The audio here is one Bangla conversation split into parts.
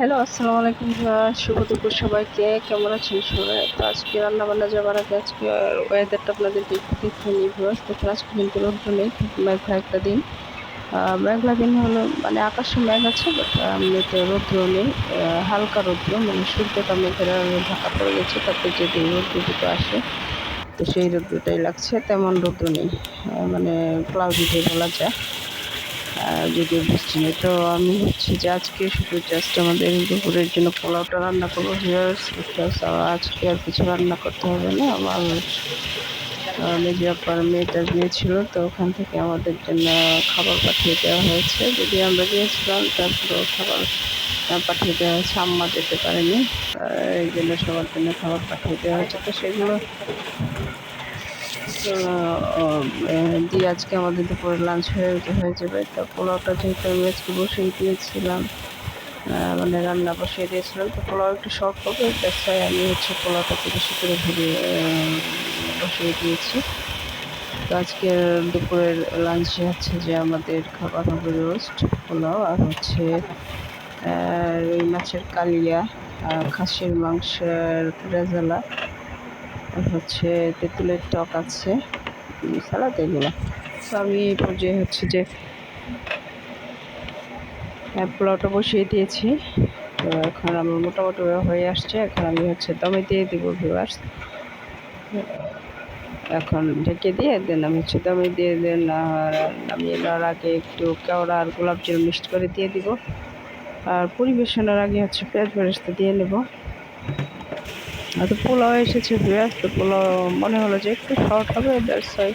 হ্যালো, আসসালামু আলাইকুম শুভ দুপুর সবাইকে। কেমন আছেন সবাই? তো আজকে রান্না বান্না যাবার আগে আজকে ওয়েদারটা আপনাদেরকে একটু দেখে নিই আজকে কিন্তু রৌদ্র নেই, মেঘলা একটা দিন। মেঘলা দিন হলো মানে আকাশে মেঘ আছে বাট এমনিতে রৌদ্র নেই। হালকা রৌদ্র মানে সূর্যটা মেঘের ঢাকা পড়ে গেছে তাতে যদি রৌদ্র দুটো আসে, তো সেই রৌদ্রটাই লাগছে, তেমন রৌদ্র নেই। মানে ক্লাউডি ডে বলা যায়। যদিও বৃষ্টি নেই তো আমি হচ্ছে যে আজকে শুধু জাস্ট আমাদের দুপুরের জন্য পোলাওটা রান্না করব। আজকে আর কিছু রান্না করতে হবে না। আমার মেজে আপার মেয়েটা গিয়েছিল, তো ওখান থেকে আমাদের জন্য খাবার পাঠিয়ে দেওয়া হয়েছে। যদি আমরা গিয়েছিলাম তারপরে খাবার পাঠিয়ে দেওয়া হয়েছে। আম্মা যেতে পারেনি। এই জন্য সবার জন্য খাবার পাঠিয়ে দেওয়া হয়েছে। তো সেগুলো দিয়ে আজকে আমাদের দুপুরে লাঞ্চ হয়ে হয়ে যাবে। তো পোলাওটা যেহেতু আমি আজকে বসিয়ে দিয়েছিলাম মানে রান্না বসিয়ে দিয়েছিলাম, তো পোলাও একটু শর্ট হবে তাই আমি হচ্ছে পোলাওটাকে বেশি করে ভেবে বসিয়ে দিয়েছি। তো আজকে দুপুরের লাঞ্চে হচ্ছে যে আমাদের খাবার হবে রোস্ট পোলাও আর হচ্ছে রুই মাছের কালিয়া খাসির মাংসের রেজালা হচ্ছে তেঁতুলের টক আছে। সালাদ এগুলো। তো আমি এই পর্যায়ে হচ্ছে যে পোলাওটা বসিয়ে দিয়েছি। তো এখন আমার মোটামুটি হয়ে আসছে। এখন আমি হচ্ছে দমে দিয়ে দিব ভিউয়ার্স এখন ঢেকে দিয়ে দেন আমি হচ্ছে দমে দিয়ে দেন আর নামিয়ে দেওয়ার আগে একটু কেওড়া আর গোলাপ জল মিক্সড করে দিয়ে দিব। আর পরিবেশনের আগে হচ্ছে পেঁয়াজ বেরেস্তা দিয়ে নেব। তো পোলাও এসেছে ভিউয়ার্স তো পোলাও মনে হলো যে একটু শর্ট হবে দ্যাটস ওয়াই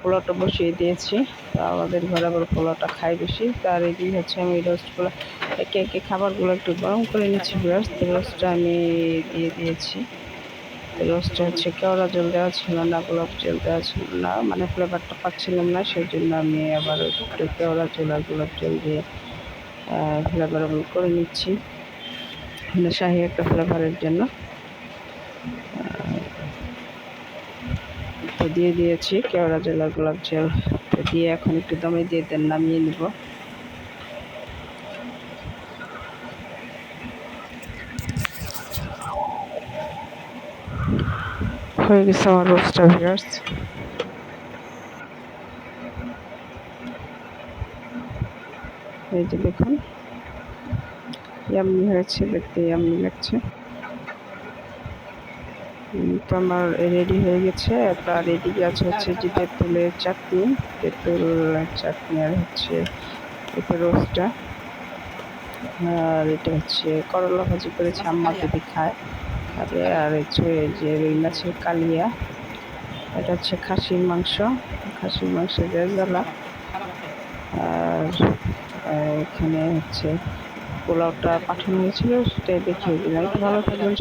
পোলাওটা বসিয়ে দিয়েছি। তো আমাদের ঘরে আবার পোলাওটা খাই বেশি। তার এদিকে হচ্ছে আমি রোস্টগুলো একে একে খাবারগুলো একটু গরম করে নিচ্ছি। ভিউয়ার্স তো রোস্টটা আমি দিয়ে দিয়েছি। রোস্টটা হচ্ছে কেওড়া জল দেওয়া ছিল না, গোলাপ জল দেওয়া ছিল না। মানে ফ্লেভারটা পাচ্ছিলাম না সেই জন্য আমি আবার একটু কেওড়া জল আর গোলাপ জল দিয়ে ফ্লেভারেবল করে নিচ্ছি। মানে শাহি একটা ফ্লেভারের জন্য। তো দিয়ে দিয়েছি, কেওড়া জল গোলাপ জল। তো দিয়ে এখন একটু দমে দিয়ে দেন নামিয়ে নিব। হয়ে গেছে আমার রোস্টটা ভিউয়ার্স এই যে দেখুন ইয়াম্মি হয়েছে, দেখতে ইয়াম্মি লাগছে। তো আমার রেডি হয়ে গেছে। তার এদিকে আছে হচ্ছে যে তেঁতুলের চাটনি। তেঁতুল চাটনি আর হচ্ছে এটা রোস্টটা আর এটা হচ্ছে করলা ভাজি করেছে আম্মা যদি খায়। খাবে আর হচ্ছে যে রুই মাছের কালিয়া। এটা হচ্ছে খাসির মাংস। খাসির মাংসের রেজালা। আর এখানে হচ্ছে পোলাওটা পাঠানো হয়েছিল, সেটাই দেখিয়ে দিলাম। ভালো থাকবেন